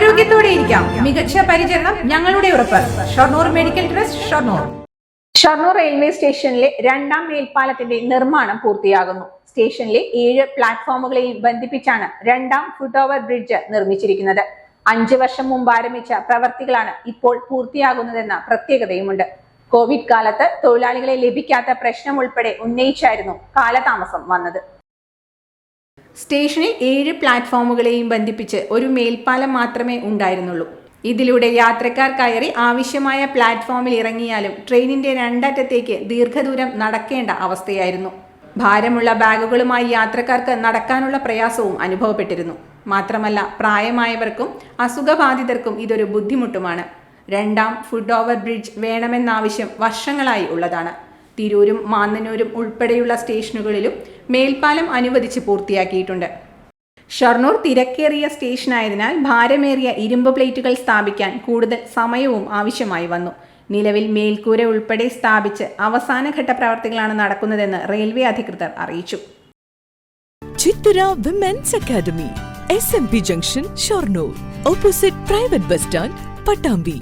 ആരോഗ്യത്തോടെ ഇരിക്കാം. മികച്ച പരിചരണം ഞങ്ങളുടെ ഉറപ്പ്. Shoranur medical trust Shoranur. Shoranur railway സ്റ്റേഷനിലെ രണ്ടാം മേൽപ്പാലത്തിന്റെ നിർമ്മാണം പൂർത്തിയാകുന്നു. സ്റ്റേഷനിലെ ഏഴ് പ്ലാറ്റ്ഫോമുകളെയും ബന്ധിപ്പിച്ചാണ് രണ്ടാം ഫുട് ഓവർ ബ്രിഡ്ജ് നിർമ്മിച്ചിരിക്കുന്നത്. അഞ്ചു വർഷം മുമ്പ് ആരംഭിച്ച പ്രവർത്തികളാണ് ഇപ്പോൾ പൂർത്തിയാകുന്നതെന്ന പ്രത്യേകതയുമുണ്ട്. കോവിഡ് കാലത്ത് തൊഴിലാളികളെ ലഭിക്കാത്ത പ്രശ്നം ഉൾപ്പെടെ ഉന്നയിച്ചായിരുന്നു കാലതാമസം വന്നത്. സ്റ്റേഷനിൽ ഏഴ് പ്ലാറ്റ്ഫോമുകളെയും ബന്ധിപ്പിച്ച് ഒരു മേൽപ്പാലം മാത്രമേ ഉണ്ടായിരുന്നുള്ളൂ. ഇതിലൂടെ യാത്രക്കാർ കയറി ആവശ്യമായ പ്ലാറ്റ്ഫോമിൽ ഇറങ്ങിയാലും ട്രെയിനിന്റെ രണ്ടറ്റത്തേക്ക് ദീർഘദൂരം നടക്കേണ്ട അവസ്ഥയായിരുന്നു. ഭാരമുള്ള ബാഗുകളുമായി യാത്രക്കാർക്ക് നടക്കാനുള്ള പ്രയാസവും അനുഭവപ്പെട്ടിരുന്നു. മാത്രമല്ല പ്രായമായവർക്കും അസുഖബാധിതർക്കും ഇതൊരു ബുദ്ധിമുട്ടുമാണ്. രണ്ടാം ഫുഡ് ഓവർ ബ്രിഡ്ജ് വേണമെന്ന ആവശ്യം വർഷങ്ങളായി ഉള്ളതാണ്. തിരൂരും മാന്നനൂരും ഉൾപ്പെടെയുള്ള സ്റ്റേഷനുകളിലും മേൽപ്പാലം അനുവദിച്ച് പൂർത്തിയാക്കിയിട്ടുണ്ട്. ഷൊർണൂർ തിരക്കേറിയ സ്റ്റേഷനായതിനാൽ ഭാരമേറിയ ഇരുമ്പ് പ്ലേറ്റുകൾ സ്ഥാപിക്കാൻ കൂടുതൽ സമയവും ആവശ്യമായി വന്നു. നിലവിൽ മേൽക്കൂര ഉൾപ്പെടെ സ്ഥാപിച്ച് അവസാനഘട്ട പ്രവർത്തികളാണ് നടക്കുന്നതെന്ന് റെയിൽവേ അധികൃതർ അറിയിച്ചു. Chithura women's academy S M P junction Shoranur opposite private bus stand Pattambi